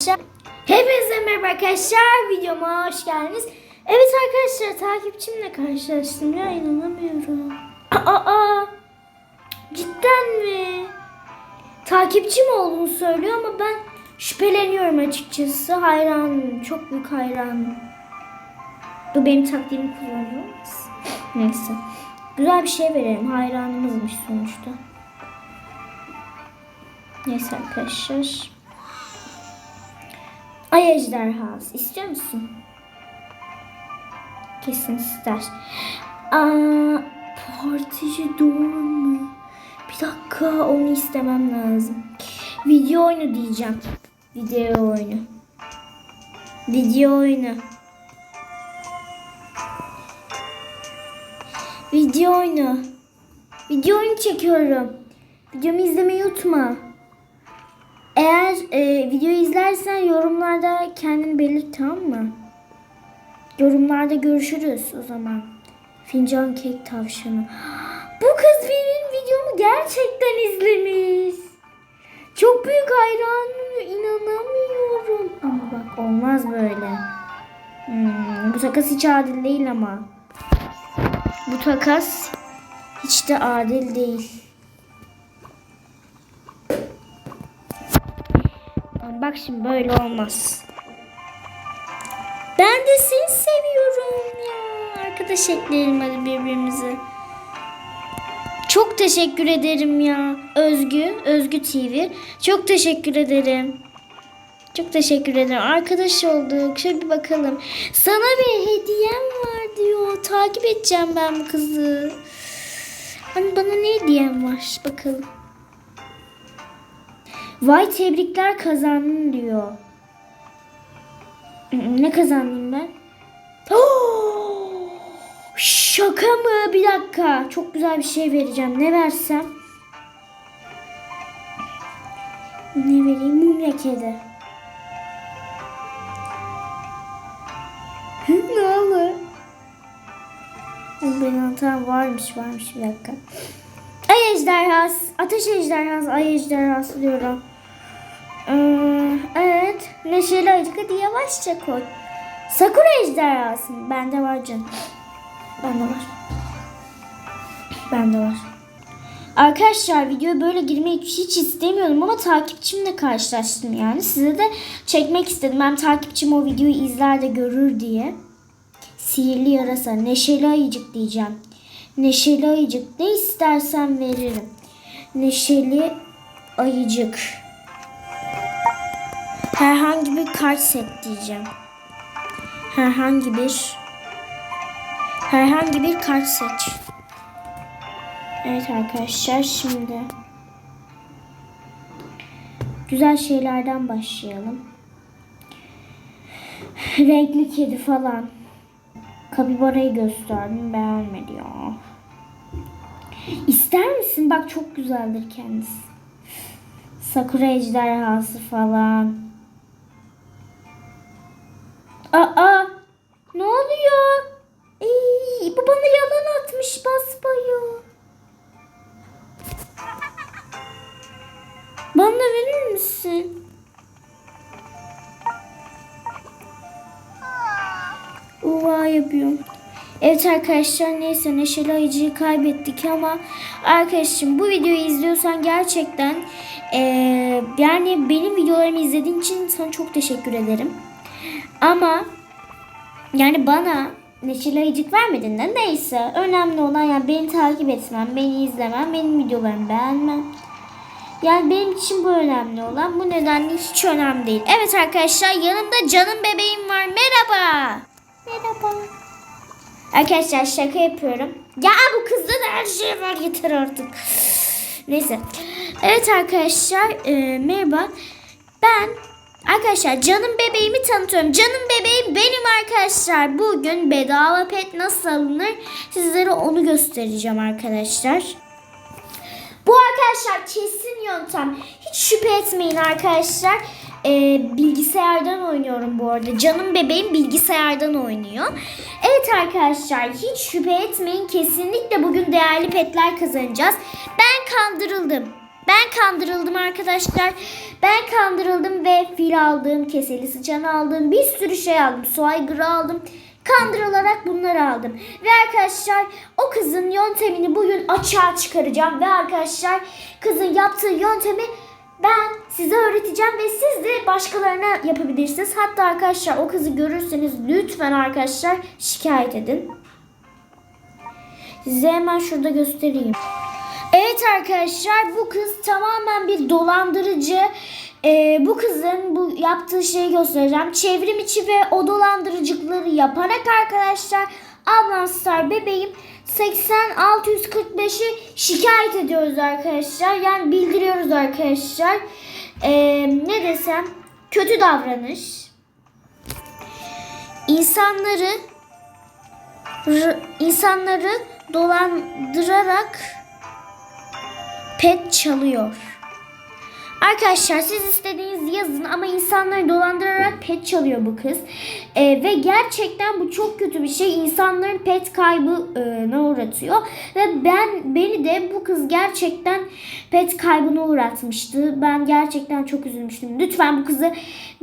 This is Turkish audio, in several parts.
arkadaşlar. Hepinize merhaba arkadaşlar. Videoma hoş geldiniz. Evet arkadaşlar takipçimle karşılaştım ya inanamıyorum. Aa, cidden mi? Takipçim olduğunu söylüyor ama ben şüpheleniyorum açıkçası. Hayranım. Çok büyük hayranım. Bu benim taktiğimi kullanıyor? Neyse. Güzel bir şey verelim. Hayranımızmış sonuçta. Neyse arkadaşlar. Ay ejderhası. İstiyor musun? Kesin ister. Aa, partici doğru mu? Bir dakika onu istemem lazım. Video oyunu diyeceğim. Video oyunu. Video oyunu. Video oyunu. Video oyunu çekiyorum. Videomu izlemeyi unutma. Eğer e, videoyu izlersen yorumlarda kendini belirt tamam mı? Yorumlarda görüşürüz o zaman. Fincan kek tavşanı. Bu kız benim videomu gerçekten izlemiş. Çok büyük hayranım. inanamıyorum. Ama bak olmaz böyle. Hmm, bu takas hiç adil değil ama. Bu takas hiç de adil değil. Ama Bak şimdi böyle olmaz. Ben de seni seviyorum ya. Arkadaş ekleyelim hadi birbirimize. Çok teşekkür ederim ya. Özgü, Özgü TV. Çok teşekkür ederim. Çok teşekkür ederim. Arkadaş olduk. Şöyle bir bakalım. Sana bir hediyem var diyor. Takip edeceğim ben bu kızı. Hani bana ne hediyem var? Bakalım. Vay tebrikler kazandın diyor. Ne kazandım ben? Şaka mı? Bir dakika. Çok güzel bir şey vereceğim. Ne versem? Ne vereyim? Mumya kedi. ne olur? Benim hatam varmış varmış bir dakika. Ay ejderhası. Ateş ejderhası. Ay ejderhası diyorum. Ee, evet. Neşeli ayıcık hadi yavaşça koy. Sakura ejderhası. Bende var canım. Bende var. Bende var. Arkadaşlar videoya böyle girmeyi hiç istemiyordum ama takipçimle karşılaştım yani. Size de çekmek istedim. Ben takipçim o videoyu izler de görür diye. Sihirli yarasa, neşeli ayıcık diyeceğim. Neşeli ayıcık ne istersen veririm. Neşeli ayıcık. Herhangi bir kart set diyeceğim. Herhangi bir herhangi bir kart seç. Evet arkadaşlar şimdi güzel şeylerden başlayalım. Renkli kedi falan. Kapibarayı gösterdim beğenmedi ya. İster misin? Bak çok güzeldir kendisi. Sakura ejderhası falan. Aa! Ne oluyor? Ey, bu bana yalan atmış basbayı. Bana verir misin? Yapıyorum. Evet arkadaşlar neyse Neşeli Ayıcı'yı kaybettik ama arkadaşım bu videoyu izliyorsan gerçekten eee, yani benim videolarımı izlediğin için sana çok teşekkür ederim. Ama yani bana Neşeli Ayıcık vermedin de neyse önemli olan yani beni takip etmen, beni izlemen, benim videolarımı beğenmen. Yani benim için bu önemli olan. Bu nedenle hiç önemli değil. Evet arkadaşlar yanımda canım bebeğim var. Merhaba. Arkadaşlar şaka yapıyorum. Ya bu kızda da her şey var yeter artık. Neyse. Evet arkadaşlar e, merhaba. Ben arkadaşlar canım bebeğimi tanıtıyorum. Canım bebeğim benim arkadaşlar. Bugün bedava pet nasıl alınır sizlere onu göstereceğim arkadaşlar. Bu arkadaşlar kesin yöntem. Hiç şüphe etmeyin arkadaşlar. Ee, bilgisayardan oynuyorum bu arada. Canım bebeğim bilgisayardan oynuyor. Evet arkadaşlar hiç şüphe etmeyin. Kesinlikle bugün değerli petler kazanacağız. Ben kandırıldım. Ben kandırıldım arkadaşlar. Ben kandırıldım ve fil aldım, keseli sıçan aldım, bir sürü şey aldım. Su aygırı aldım. Kandırılarak bunları aldım. Ve arkadaşlar o kızın yöntemini bugün açığa çıkaracağım. Ve arkadaşlar kızın yaptığı yöntemi ben size öğreteceğim ve siz de başkalarına yapabilirsiniz. Hatta arkadaşlar o kızı görürseniz lütfen arkadaşlar şikayet edin. Size hemen şurada göstereyim. Evet arkadaşlar bu kız tamamen bir dolandırıcı. Ee, bu kızın bu yaptığı şeyi göstereceğim. Çevrim içi ve o dolandırıcılıkları yaparak arkadaşlar ablam star bebeğim 80 645'i şikayet ediyoruz arkadaşlar. Yani bildiriyoruz arkadaşlar. Ee, ne desem kötü davranış. İnsanları insanları dolandırarak pet çalıyor. Arkadaşlar siz istediğiniz yazın ama insanları dolandırarak pet çalıyor bu kız. Ee, ve gerçekten bu çok kötü bir şey. İnsanların pet kaybına uğratıyor. Ve ben beni de bu kız gerçekten pet kaybına uğratmıştı. Ben gerçekten çok üzülmüştüm. Lütfen bu kızı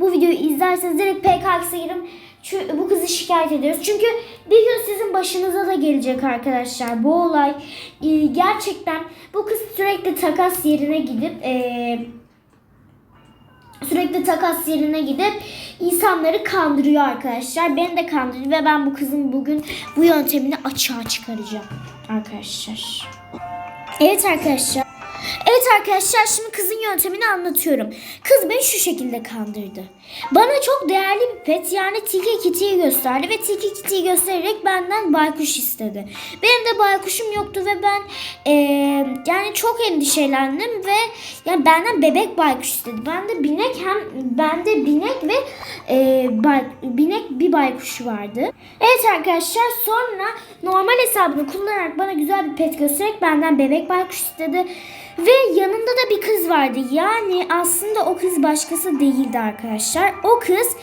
bu videoyu izlerseniz direkt PKK sayırım. Çünkü bu kızı şikayet ediyoruz. Çünkü bir gün sizin başınıza da gelecek arkadaşlar bu olay. Ee, gerçekten bu kız sürekli takas yerine gidip ee, sürekli takas yerine gidip insanları kandırıyor arkadaşlar. Beni de kandırıyor ve ben bu kızın bugün bu yöntemini açığa çıkaracağım arkadaşlar. Evet arkadaşlar. Evet arkadaşlar şimdi kızın yöntemini anlatıyorum. Kız beni şu şekilde kandırdı. Bana çok değerli bir pet yani Tiki Kitty'yi gösterdi ve Tiki Kitty'yi göstererek benden baykuş istedi. Benim de baykuşum yoktu ve ben eee, yani çok endişelendim ve yani benden bebek baykuş istedi. Ben de binek hem bende binek ve eee, bay- binek bir baykuşu vardı. Evet arkadaşlar sonra normal hesabını kullanarak bana güzel bir pet göstererek benden bebek baykuş istedi. Ve yanında da bir kız vardı. Yani aslında o kız başkası değildi arkadaşlar. O kız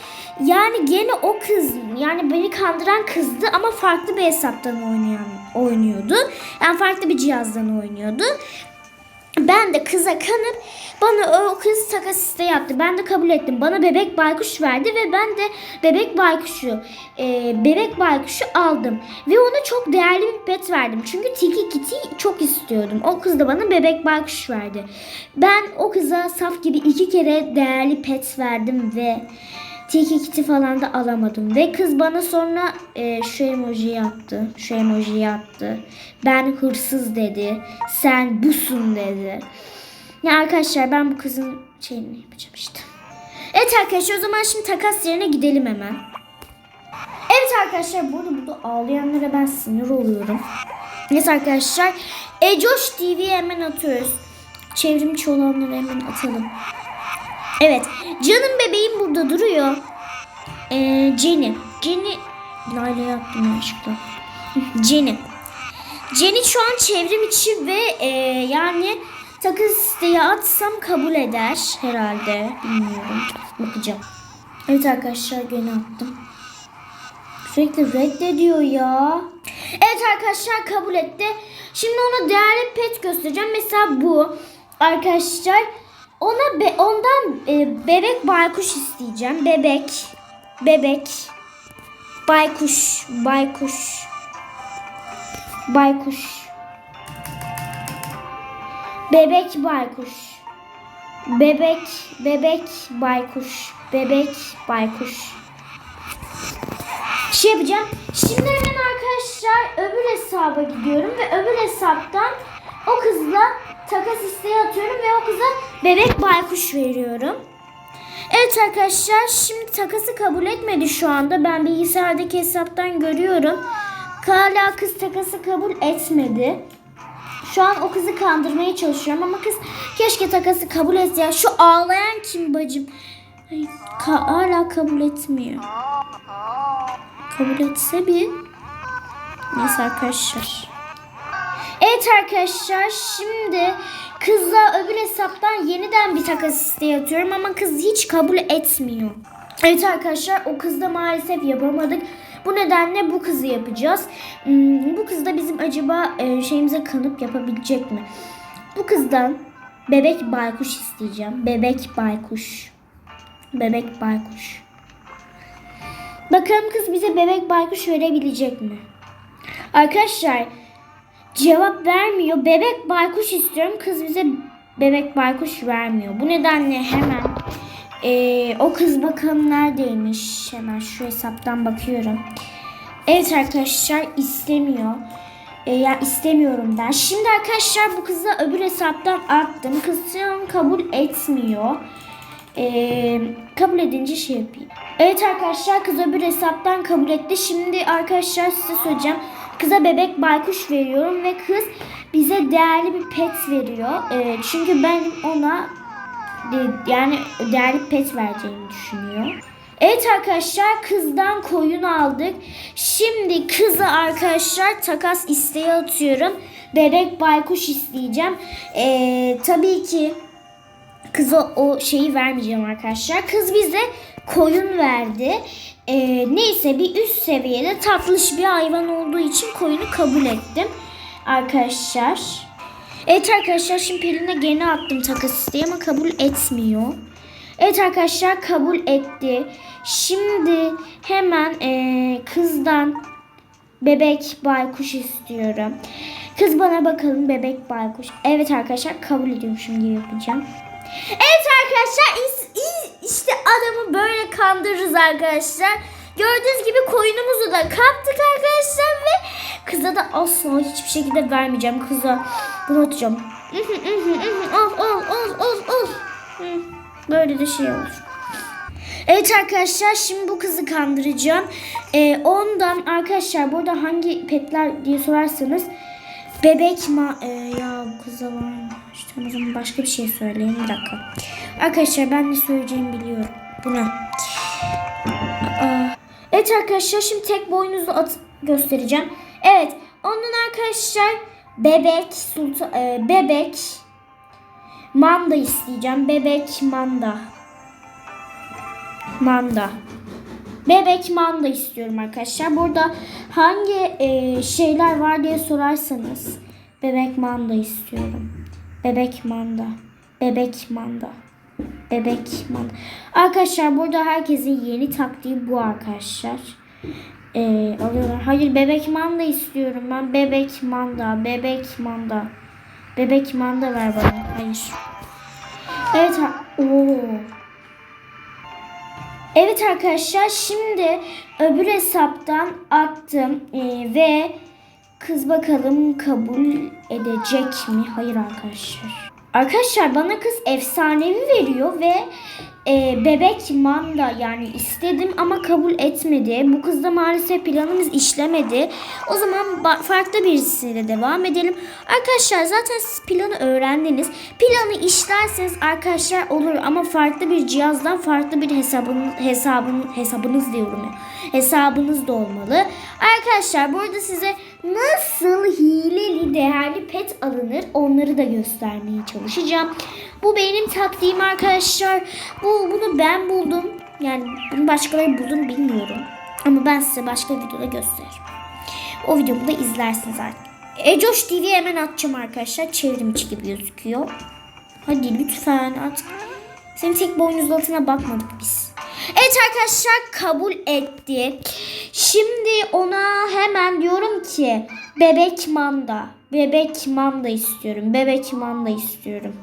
yani gene o kız yani beni kandıran kızdı ama farklı bir hesaptan oynayan oynuyordu. Yani farklı bir cihazdan oynuyordu. Ben de kıza kanıp bana o kız takas isteği yaptı. Ben de kabul ettim. Bana bebek baykuş verdi ve ben de bebek baykuşu e, bebek baykuşu aldım. Ve ona çok değerli bir pet verdim. Çünkü Tiki Kitty'yi çok istiyordum. O kız da bana bebek baykuş verdi. Ben o kıza saf gibi iki kere değerli pet verdim ve Tiki Kitty falan da alamadım. Ve kız bana sonra e, şu emoji yaptı. Şu emoji yaptı. Ben hırsız dedi. Sen busun dedi. Ya arkadaşlar ben bu kızın şeyini yapacağım işte. Evet arkadaşlar o zaman şimdi takas yerine gidelim hemen. Evet arkadaşlar burada burada ağlayanlara ben sinir oluyorum. Neyse arkadaşlar. Ecoş TV'ye hemen atıyoruz. Çevrimçi olanları hemen atalım. Evet. Canım bebeğim burada duruyor. Ee, Jenny. Jenny. Layla yaptım yanlışlıkla. Jenny. Jenny şu an çevrim içi ve e, yani takas isteği atsam kabul eder herhalde. Bilmiyorum. Bakacağım. Evet arkadaşlar gene attım. Sürekli reddediyor ya. Evet arkadaşlar kabul etti. Şimdi ona değerli pet göstereceğim. Mesela bu arkadaşlar ona be, ondan e, bebek baykuş isteyeceğim. Bebek, bebek, baykuş, baykuş, baykuş, bebek baykuş, bebek, bebek baykuş, bebek baykuş şey yapacağım. Şimdi hemen arkadaşlar öbür hesaba gidiyorum ve öbür hesaptan o kızla takas isteği atıyorum ve o kıza bebek baykuş veriyorum. Evet arkadaşlar şimdi takası kabul etmedi şu anda. Ben bilgisayardaki hesaptan görüyorum. Hala kız takası kabul etmedi. Şu an o kızı kandırmaya çalışıyorum ama kız keşke takası kabul etse. Ya şu ağlayan kim bacım? Ay, ka- hala kabul etmiyor kabul etse bir. Neyse arkadaşlar. Evet arkadaşlar şimdi kızla öbür hesaptan yeniden bir takas isteği atıyorum ama kız hiç kabul etmiyor. Evet arkadaşlar o kızda maalesef yapamadık. Bu nedenle bu kızı yapacağız. Hmm, bu kız da bizim acaba e, şeyimize kanıp yapabilecek mi? Bu kızdan Bebek baykuş isteyeceğim. Bebek baykuş. Bebek baykuş. Bakalım kız bize bebek baykuş verebilecek mi? Arkadaşlar cevap vermiyor. Bebek baykuş istiyorum. Kız bize bebek baykuş vermiyor. Bu nedenle hemen eee, o kız bakalım neredeymiş. Hemen şu hesaptan bakıyorum. Evet arkadaşlar istemiyor. E, ya istemiyorum ben. Şimdi arkadaşlar bu kızı öbür hesaptan attım. Kız şu an kabul etmiyor. E, kabul edince şey yapayım. Evet arkadaşlar kız öbür hesaptan kabul etti. Şimdi arkadaşlar size söyleyeceğim. Kıza bebek baykuş veriyorum ve kız bize değerli bir pet veriyor. E, çünkü ben ona yani değerli pet vereceğini düşünüyor. Evet arkadaşlar kızdan koyun aldık. Şimdi kızı arkadaşlar takas isteği atıyorum. Bebek baykuş isteyeceğim. Ee, tabii ki kıza o şeyi vermeyeceğim arkadaşlar. Kız bize koyun verdi. Ee, neyse bir üst seviyede tatlış bir hayvan olduğu için koyunu kabul ettim. Arkadaşlar. Evet arkadaşlar şimdi Pelin'e gene attım takas isteği ama kabul etmiyor. Evet arkadaşlar kabul etti. Şimdi hemen eee, kızdan bebek baykuş istiyorum. Kız bana bakalım bebek baykuş. Evet arkadaşlar kabul ediyorum şimdi yapacağım. Evet arkadaşlar işte adamı böyle kandırırız arkadaşlar. Gördüğünüz gibi koyunumuzu da kaptık arkadaşlar ve kıza da asla hiçbir şekilde vermeyeceğim kıza. Bunu atacağım. Al al al al. Hı, Böyle de şey olur. Evet arkadaşlar şimdi bu kızı kandıracağım. Ee, ondan arkadaşlar burada hangi petler diye sorarsanız bebek ma ee, ya kıza var? İşte o zaman başka bir şey söyleyeyim bir dakika. Arkadaşlar ben ne söyleyeceğimi biliyorum. Buna. Evet arkadaşlar şimdi tek boynuzlu at göstereceğim. Evet onun arkadaşlar bebek sultan e, bebek manda isteyeceğim. Bebek manda. Manda. Bebek manda istiyorum arkadaşlar. Burada hangi e, şeyler var diye sorarsanız bebek manda istiyorum. Bebek manda. Bebek manda. Bebek manda. Arkadaşlar burada herkesin yeni taktiği bu arkadaşlar. E, alıyorlar. Hayır bebek manda istiyorum ben. Bebek manda. Bebek manda. Bebek manda ver bana. Hayır. Evet. Oo. Evet arkadaşlar şimdi öbür hesaptan attım Ee, ve kız bakalım kabul edecek mi? Hayır arkadaşlar. Arkadaşlar bana kız efsanevi veriyor ve e, bebek manda yani istedim ama kabul etmedi. Bu kızda maalesef planımız işlemedi. O zaman farklı birisiyle devam edelim. Arkadaşlar zaten siz planı öğrendiniz. Planı işlerseniz arkadaşlar olur ama farklı bir cihazdan farklı bir hesabın hesabın hesabınız diyorum ya. Hesabınız da olmalı. Arkadaşlar burada size nasıl hileli değerli pet alınır onları da göstermeye çalışacağım. Bu benim taktiğim arkadaşlar. Bu bunu ben buldum. Yani bunu başkaları buldu mu bilmiyorum. Ama ben size başka videoda gösteririm. O videomu da izlersiniz artık. Ecoş TV'ye hemen atacağım arkadaşlar. Çevrim içi gibi gözüküyor. Hadi lütfen at. Senin tek boynuzlu altına bakmadık biz. Evet arkadaşlar kabul etti. Şimdi ona hemen diyorum ki bebek manda. Bebek manda istiyorum. Bebek manda istiyorum.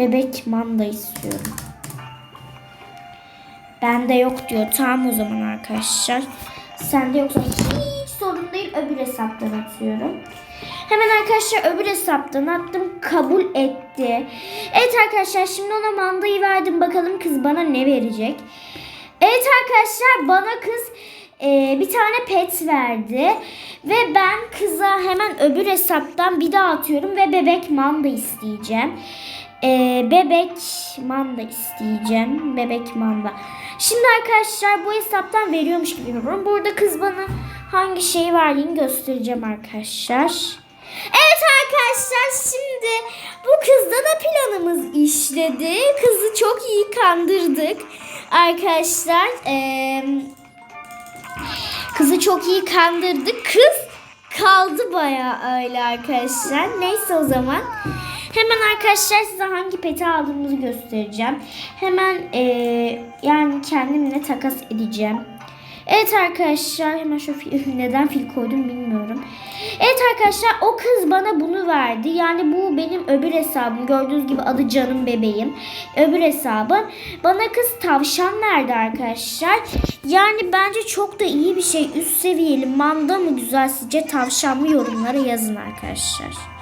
Bebek manda istiyorum. Bende yok diyor. Tamam o zaman arkadaşlar. Sende yoksa hiç sorun değil. Öbür hesaptan atıyorum. Hemen arkadaşlar öbür hesaptan attım. Kabul etti. Evet arkadaşlar şimdi ona mandayı verdim. Bakalım kız bana ne verecek. Evet arkadaşlar bana kız e, bir tane pet verdi. Ve ben kıza hemen öbür hesaptan bir daha atıyorum. Ve bebek manda isteyeceğim. E, bebek manda isteyeceğim. Bebek manda. Şimdi arkadaşlar bu hesaptan veriyormuş gibi yapıyorum. Burada kız bana hangi şeyi verdiğini göstereceğim arkadaşlar. Evet arkadaşlar şimdi bu kızda da planımız işledi. Kızı çok iyi kandırdık. Arkadaşlar eee, kızı çok iyi kandırdık. Kız kaldı bayağı öyle arkadaşlar. Neyse o zaman. Hemen arkadaşlar size hangi peti aldığımızı göstereceğim. Hemen eee, yani kendimle takas edeceğim. Evet arkadaşlar hemen şu fil, neden fil koydum bilmiyorum. Evet arkadaşlar o kız bana bunu verdi. Yani bu benim öbür hesabım. Gördüğünüz gibi adı canım bebeğim. Öbür hesabım. Bana kız tavşan verdi arkadaşlar. Yani bence çok da iyi bir şey. Üst seviyeli manda mı güzel sizce tavşan mı yorumlara yazın arkadaşlar.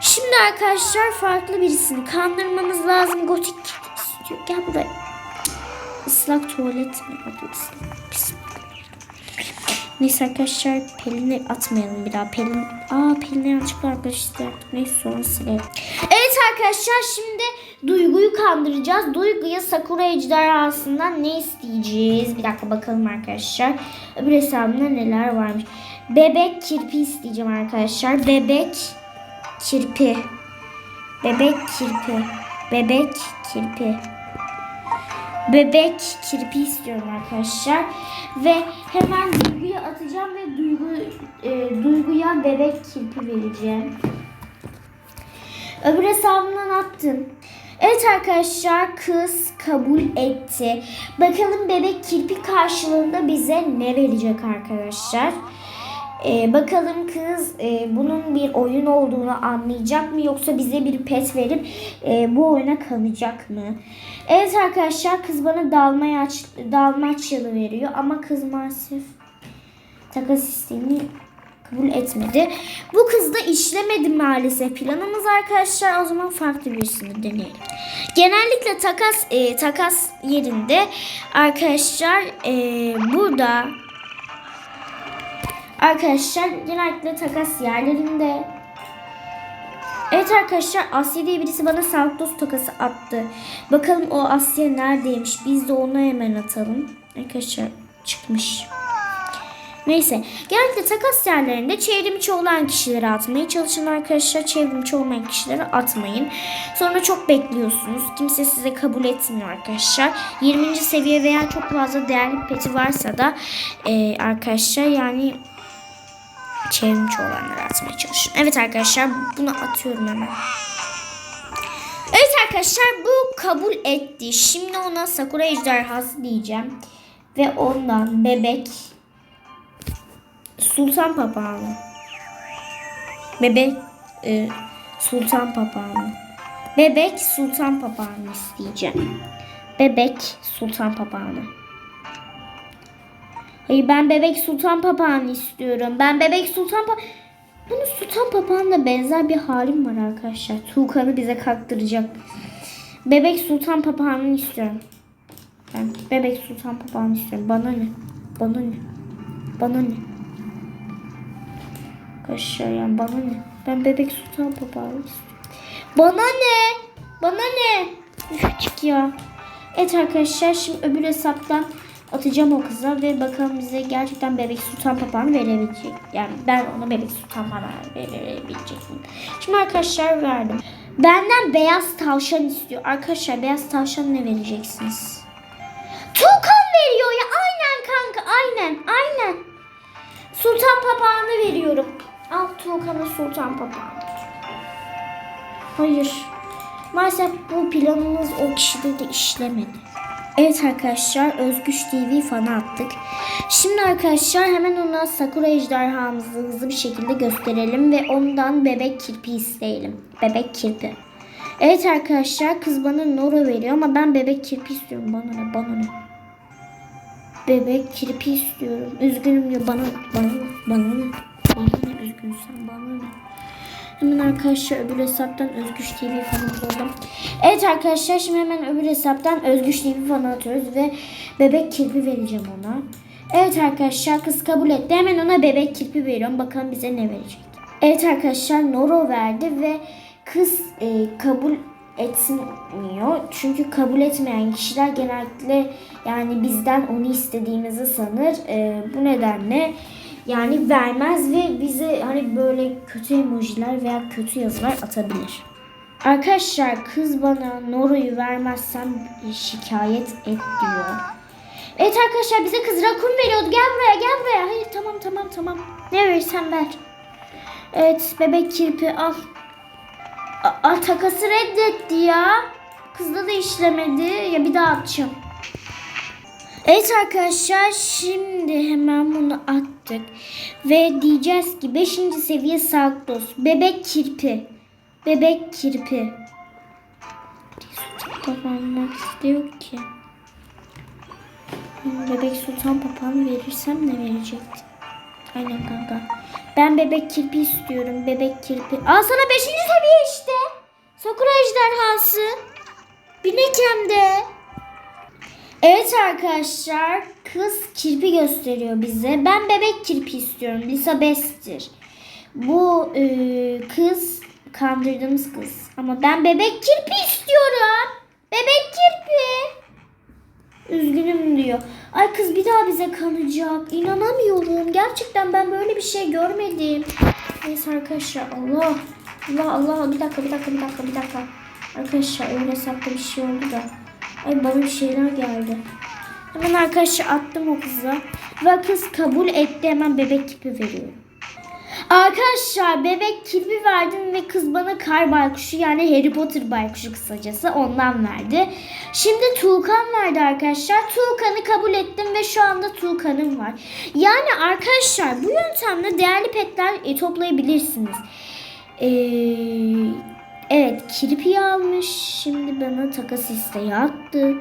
Şimdi arkadaşlar farklı birisini kandırmamız lazım. Gotik istiyor. Gel buraya. Islak tuvalet mi? Pis. Neyse arkadaşlar Pelin'i atmayalım bir daha. Pelin, aa Pelin'e yanlışlıkla arkadaşlar. Neyse sonra silelim. Evet arkadaşlar şimdi Duygu'yu kandıracağız. Duygu'ya Sakura ejderhasından ne isteyeceğiz? Bir dakika bakalım arkadaşlar. Öbür hesabımda neler varmış. Bebek kirpi isteyeceğim arkadaşlar. Bebek kirpi. Bebek kirpi. Bebek kirpi. Bebek kirpi istiyorum arkadaşlar. Ve hemen Duygu'ya atacağım ve Duygu, e, Duygu'ya bebek kirpi vereceğim. Öbür hesabımdan attım. Evet arkadaşlar kız kabul etti. Bakalım bebek kirpi karşılığında bize ne verecek arkadaşlar. Ee, bakalım kız e, bunun bir oyun olduğunu anlayacak mı yoksa bize bir pet verip e, bu oyuna kalacak mı? Evet arkadaşlar kız bana dalmayaç, dalmaçyalı veriyor ama kız maalesef takas isteğini kabul etmedi. Bu kız da işlemedi maalesef planımız arkadaşlar. O zaman farklı birisini deneyelim. Genellikle takas e, takas yerinde arkadaşlar e, burada arkadaşlar genellikle takas yerlerinde Evet arkadaşlar Asya diye birisi bana sağlık dostu takası attı. Bakalım o Asya neredeymiş? Biz de ona hemen atalım. Arkadaşlar çıkmış. Neyse. Genellikle takas yerlerinde çevrimiçi olan kişilere atmaya çalışın arkadaşlar. Çevrimiçi olmayan kişilere atmayın. Sonra çok bekliyorsunuz. Kimse size kabul etmiyor arkadaşlar. 20. seviye veya çok fazla değerli peti varsa da e, arkadaşlar yani çevrimiçi olanlara atmaya çalışın. Evet arkadaşlar bunu atıyorum hemen. Evet arkadaşlar bu kabul etti. Şimdi ona Sakura ejderhası diyeceğim. Ve ondan bebek Sultan papağanı. Bebek e, sultan papağanı. Bebek sultan papağanı isteyeceğim. Bebek sultan papağanı. Hayır ben bebek sultan papağanı istiyorum. Ben bebek sultan pa Bunun sultan papağanına benzer bir halim var arkadaşlar. Tuğkan'ı bize kaktıracak. Bebek sultan papağanını istiyorum. Ben bebek sultan papağanı istiyorum. Bana ne? Bana ne? Bana ne? Arkadaşlar yani bana ne? Ben bebek sultan papağanı istiyorum. Bana ne? Bana ne? Üf ya. Evet arkadaşlar şimdi öbür hesaptan atacağım o kıza ve bakalım bize gerçekten bebek sultan papağanı verebilecek. Yani ben ona bebek sultan papağanı verebilecek? Şimdi arkadaşlar verdim. Benden beyaz tavşan istiyor. Arkadaşlar beyaz tavşan ne vereceksiniz? Tuğkan veriyor ya. Aynen kanka aynen aynen. Sultan papağanı veriyorum. Al Tuğkan'a sultan papağanı. Hayır. Maalesef bu planımız o kişide de işlemedi. Evet arkadaşlar Özgüç TV fanı attık. Şimdi arkadaşlar hemen ona Sakura ejderhamızı hızlı bir şekilde gösterelim ve ondan bebek kirpi isteyelim. Bebek kirpi. Evet arkadaşlar kız bana Nora veriyor ama ben bebek kirpi istiyorum. Bana ne bana ne. Bebek kirpi istiyorum. Üzgünüm diyor bana bana bana ne. Bana ne üzgünsen bana ne. Hemen arkadaşlar öbür hesaptan Özgüç TV falan buldum. Evet arkadaşlar şimdi hemen öbür hesaptan Özgüç TV falan atıyoruz ve bebek kirpi vereceğim ona. Evet arkadaşlar kız kabul etti. Hemen ona bebek kirpi veriyorum. Bakalım bize ne verecek. Evet arkadaşlar Noro verdi ve kız e, kabul etmiyor. Çünkü kabul etmeyen kişiler genellikle yani bizden onu istediğimizi sanır. E, bu nedenle yani vermez ve bize hani böyle kötü emojiler veya kötü yazılar atabilir. Arkadaşlar kız bana Noro'yu vermezsem şikayet et diyor. Evet arkadaşlar bize kız rakun veriyordu. Gel buraya gel buraya. Hayır tamam tamam tamam. Ne verirsen ver. Evet bebek kirpi al. A- a, takası reddetti ya. Kızda da işlemedi. Ya bir daha atacağım. Evet arkadaşlar şimdi hemen bunu attık. Ve diyeceğiz ki 5. seviye Sarktos. Bebek kirpi. Bebek kirpi. Kapanmak istiyor ki. Bebek sultan papağanı verirsem ne verecekti? Aynen kanka. Ben bebek kirpi istiyorum. Bebek kirpi. Al sana 5. seviye işte. Sakura ejderhası. Binek hem de. Evet arkadaşlar kız kirpi gösteriyor bize. Ben bebek kirpi istiyorum. Lisa Best'tir. Bu e, kız kandırdığımız kız. Ama ben bebek kirpi istiyorum. Bebek kirpi. Üzgünüm diyor. Ay kız bir daha bize kanacak. İnanamıyorum. Gerçekten ben böyle bir şey görmedim. Neyse arkadaşlar Allah. Allah Allah bir dakika bir dakika bir dakika bir dakika. Arkadaşlar öyle hesapta bir şey oldu da. Ay bana bir şeyler geldi. Hemen arkadaşlar attım o kıza. Ve kız kabul etti hemen bebek kipi veriyor. Arkadaşlar bebek kirpi verdim ve kız bana kar baykuşu yani Harry Potter baykuşu kısacası ondan verdi. Şimdi Tuğkan verdi arkadaşlar. Tuğkan'ı kabul ettim ve şu anda Tuğkan'ım var. Yani arkadaşlar bu yöntemle değerli petler e, toplayabilirsiniz. Ee, evet kirpi almış. Şimdi bana takas isteği attı.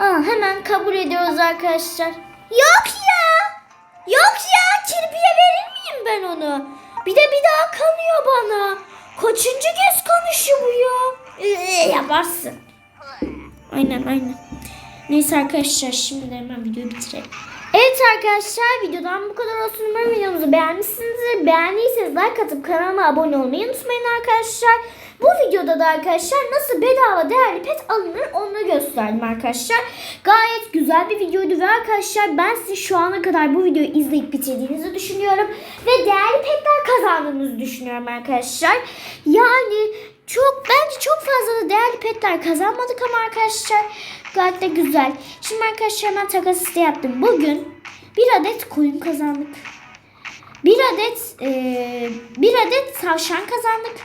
Aa, hemen kabul ediyoruz arkadaşlar. Yok ya. Yok ya kirpiye verir miyim ben onu? Bir de bir daha kanıyor bana. Kaçıncı kez konuşuyor? Ee, yaparsın. Aynen aynen. Neyse arkadaşlar şimdi de hemen videoyu bitirelim. Evet arkadaşlar videodan bu kadar olsun. Umarım videomuzu beğenmişsinizdir. Beğendiyseniz like atıp kanalıma abone olmayı unutmayın arkadaşlar. Bu videoda da arkadaşlar nasıl bedava değerli pet alınır onu gösterdim arkadaşlar. Gayet güzel bir videoydu ve arkadaşlar ben size şu ana kadar bu videoyu izleyip bitirdiğinizi düşünüyorum. Ve değerli petler kazandığınızı düşünüyorum arkadaşlar. Yani çok bence çok fazla da değerli petler kazanmadık ama arkadaşlar gayet de güzel. Şimdi arkadaşlar hemen takas isteği yaptım. Bugün bir adet koyun kazandık. Bir adet eee, bir adet tavşan kazandık.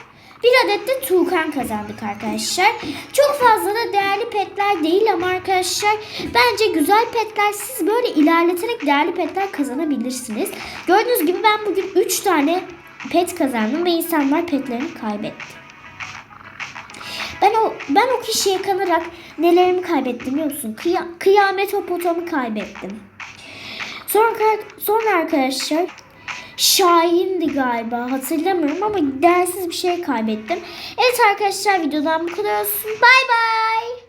Bir adet de tuğkan kazandık arkadaşlar. Çok fazla da değerli petler değil ama arkadaşlar bence güzel petler siz böyle ilerleterek değerli petler kazanabilirsiniz. Gördüğünüz gibi ben bugün 3 tane pet kazandım ve insanlar petlerini kaybetti. Ben o ben o kişiye kanarak nelerimi kaybettim biliyor musun? Kıya, kıyamet opotamı kaybettim. Sonra, sonra arkadaşlar Şahin'di galiba hatırlamıyorum ama değersiz bir şey kaybettim. Evet arkadaşlar videodan bu kadar olsun. Bay bay.